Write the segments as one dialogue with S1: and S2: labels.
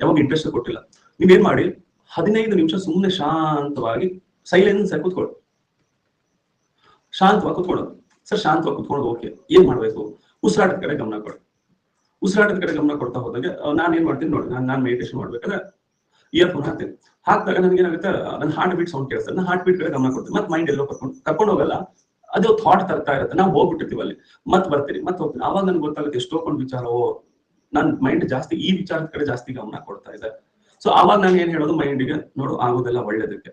S1: ಯಾವಾಗ ಇಂಟ್ರೆಸ್ಟ್ ಕೊಟ್ಟಿಲ್ಲ. ನೀವೇನ್ ಮಾಡಿ? ಹದಿನೈದು ನಿಮಿಷ ಸುಮ್ಮನೆ ಶಾಂತವಾಗಿ ಸೈಲೆನ್ಸ್ ಆಗಿ ಕೂತ್ಕೊಳ್ಳಿ ಶಾಂತವಾಗಿ ಕೂತ್ಕೊಳ್ಳೋದು. ಸರ್, ಶಾಂತವಾಗಿ ಕೂತ್ಕೊಂಡು ಓಕೆ ಏನ್ ಮಾಡ್ಬೇಕು? ಉಸಿರಾಟದ ಕಡೆ ಗಮನ ಕೊಡಿ. ಉಸಿರಾಟದ ಕಡೆ ಗಮನ ಕೊಡ್ತಾ ಹೋದಾಗ ನಾನು ಏನ್ ಮಾಡ್ತೀನಿ ನೋಡಿ, ನಾನು ನಾನು ಮೆಡಿಟೇಷನ್ ಮಾಡ್ಬೇಕಾದ್ರೆ ಇಯರ್ಫೋನ್ ಹಾಕ್ತೀನಿ. ಹಾಕಿದಾಗ ನನಗೆ ಏನಾಗುತ್ತೆ ನನ್ನ ಹಾರ್ಟ್ ಬೀಟ್ ಸೌಂಡ್ ಕೇಳಿಸ್ತದೆ. ನಾನು ಹಾರ್ಟ್ ಬೀಟ್ ಕಡೆ ಗಮನ ಕೊಡ್ತೀನಿ. ಮತ್ತೆ ಮೈಂಡ್ ಎಲ್ಲೋ ಕರ್ಕೊಂಡು ಕರ್ಕೊಂಡು ಹೋಗಲ್ಲ. ಅದು ಥಾಟ್ ತರ್ತಾ ಇರುತ್ತೆ. ನಾವು ಹೋಗ್ಬಿಟ್ಟಿರ್ತೀವಿ ಅಲ್ಲಿ. ಮತ್ತೆ ಬರ್ತೀನಿ ಮತ್ತೆ ಹೋಗ್ತೀನಿ ಅವಾಗ ನನ್ಗೆ ಗೊತ್ತಾಗುತ್ತೆ ವಿಚಾರ ವಿಚಾರವೋ ನನ್ನ ಮೈಂಡ್ ಜಾಸ್ತಿ, ಈ ವಿಚಾರದ ಕಡೆ ಜಾಸ್ತಿ ಗಮನ ಕೊಡ್ತಾ ಇದೆ. ಸೊ ಅವಾಗ ನಾನು ಏನ್ ಹೇಳೋದು ಮೈಂಡಿಗೆ ನೋಡು, ಆಗೋದೆಲ್ಲ ಒಳ್ಳೇದಕ್ಕೆ.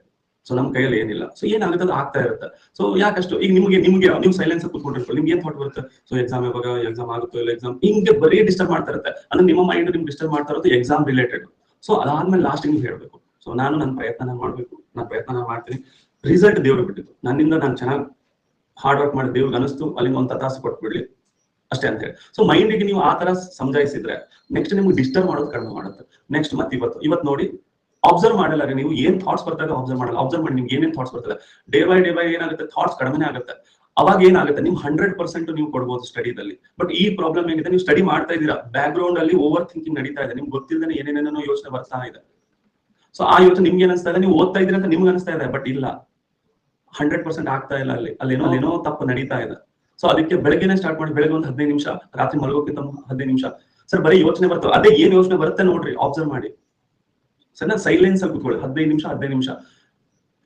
S1: ಸೊ ನಮ್ಮ ಕೈಯಲ್ಲಿ ಏನಿಲ್ಲ. ಸೊ ಏನಾಗುತ್ತೆ ಅದು ಆಗ್ತಾ ಇರುತ್ತೆ. ಸೊ ಯಾಕಷ್ಟು? ಈಗ ನಿಮಗೆ ನಿಮಗೆ, ನೀವು ಸೈಲೆನ್ಸ್ ಕೂತ್ಕೊಂಡಿರ್ತೀವಿ ನಿಮ್ಗೆ ಏನ್ ಥಾಟ್ ಬರುತ್ತೆ? ಸೊ ಎಕ್ಸಾಮ್ ಯಾವಾಗ? ಎಕ್ಸಾಮ್ ಆಗುತ್ತೋ ಇಲ್ಲ ಎಕ್ಸಾಮ್ ಹಿಂಗೆ ಬರೀ ಡಿಸ್ಟರ್ಬ್ ಮಾಡ್ತಾ ಇರುತ್ತೆ. ಅಂದ್ರೆ ನಿಮ್ಮ ಮೈಂಡ್ ನಿಮ್ಗೆ ಡಿಸ್ಟರ್ಬ್ ಮಾಡ್ತಾ ಇರೋದು ಎಕ್ಸಾಮ್ ರಿಲೇಟೆಡ್ ಸೊ ಅದಾದ್ಮೇಲೆ ಲಾಸ್ಟ್ ನೀವು ಹೇಳ್ಬೇಕು. ಸೊ ನಾನು ನನ್ನ ಪ್ರಯತ್ನ ಮಾಡ್ಬೇಕು. ನಾನು ಪ್ರಯತ್ನ ಮಾಡ್ತೀನಿ. ರಿಸಲ್ಟ್ ದೇವ್ರಿಗೆ ಬಿಟ್ಟಿದ್ದು. ನನ್ನಿಂದ ನಾನು ಚೆನ್ನಾಗಿ ಹಾರ್ಡ್ ವರ್ಕ್ ಮಾಡಿ ದೇವ್ರಿಗೆ ಅನಿಸ್ತು. ಅಲ್ಲಿಂದ ಒಂದು ತತಾಸು ಕೊಟ್ಬಿಡ್ಲಿ. ಅಷ್ಟೇ ಅಂತ ಹೇಳಿ ಸೊ ಮೈಂಡಿಗೆ ನೀವು ಆ ತರ ಸಮಜಾಯಿಸಿದ್ರೆ ನೆಕ್ಸ್ಟ್ ನಿಮ್ಗೆ ಡಿಸ್ಟರ್ಬ್ ಮಾಡೋದು ಕಡಿಮೆ ಮಾಡುತ್ತೆ. ನೆಕ್ಸ್ಟ್ ಮತ್ತೆ ಇವತ್ತು. ಇವತ್ತು ನೋಡಿ ಅಬ್ಸರ್ವ್ ಮಾಡಲ್ಲ ನೀವು. ಏನ್ ಥಾಟ್ಸ್ ಬರ್ತಾಗ ಅಬ್ಸರ್ವ್ ಮಾಡಲ್ಲ. ಅಬ್ಸರ್ವ್ ಮಾಡಿ ನಿಮ್ಗೆ ಏನೇನ್ ಥಾಟ್ಸ್ ಬರ್ತದೆ ಡೇ ಬೈ ಡೇ ಬೈ ಏನಾಗುತ್ತೆ? ಥಾಟ್ಸ್ ಕಡಿಮೆ ಆಗುತ್ತೆ. ಅವಾಗ ಏನಾಗುತ್ತೆ? ನೀವು ಹಂಡ್ರೆಡ್ ಪರ್ಸೆಂಟ್ ನೀವು ಕೊಡ್ಬೋದು ಸ್ಟಡಿದಲ್ಲಿ ಬಟ್ ಈ ಪ್ರಾಬ್ಲಮ್ ಏನಿದೆ ನೀವು ಸ್ಟಡಿ ಮಾಡ್ತಾ ಇದ್ದೀರಾ. ಬ್ಯಾಕ್ ಗ್ರೌಂಡ್ ಅಲ್ಲಿ ಓವರ್ ಥಿಂಕಿಂಗ್ ನಡೀತಾ ಇದೆ. ನಿಮ್ಗೆ ಗೊತ್ತಿಲ್ಲದೆ ಏನೇನೇನೋ ಯೋಚನೆ ಬರ್ತಾ ಇದೆ. ಸೊ ಆ ಯೋಚನೆ ನಿಮ್ಗೆ ಏನಿಸ್ತಾ ಇದೆ? ನೀವು ಓದ್ತಾ ಇದ್ದೀರಾ ಅಂತ ನಿಮ್ಗೆ ಅನಿಸ್ತಾ ಇದೆ. ಬಟ್ ಇಲ್ಲ. ಹಂಡ್ರೆಡ್ ಪರ್ಸೆಂಟ್ ಆಗ್ತಾ ಇಲ್ಲ ಅಲ್ಲಿ. ಅಲ್ಲಿ ಏನೋ ಏನೋ ತಪ್ಪು ನಡೀತಾ ಇದೆ. ಸೊ ಅದಕ್ಕೆ ಬೆಳಗ್ಗೆನೆ ಸ್ಟಾರ್ಟ್ ಮಾಡಿ, ಬೆಳಗ್ಗೆ ಒಂದು ಹದಿನೈದು ನಿಮಿಷ, ರಾತ್ರಿ ಮಲಗೋಕ್ಕಿಂತ ಹದಿನೈದು ನಿಮಿಷ. ಸರ್ ಬರೀ ಯೋಚನೆ ಬರ್ತವೆ ಅದೇ ಏನ್ ಯೋಚನೆ ಬರುತ್ತೆ ನೋಡ್ರಿ ಅಬ್ಸರ್ವ್ ಮಾಡಿ. ಸರ್ ಸೈಲೆನ್ಸ್ ಅಲ್ಲಿ ಕೂತ್ಕೊಳ್ಳಿ. ಹದಿನೈದು ನಿಮಿಷ ಹದಿನೈದು ನಿಮಿಷ.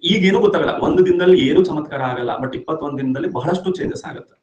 S1: ಈಗೇನು ಗೊತ್ತಾಗಲ್ಲ. ಒಂದು ದಿನದಲ್ಲಿ ಏನು ಚಮತ್ಕಾರ ಆಗಲ್ಲ ಬಟ್ ಇಪ್ಪತ್ತೊಂದು ದಿನದಲ್ಲಿ ಬಹಳಷ್ಟು ಚೇಂಜಸ್ ಆಗುತ್ತೆ.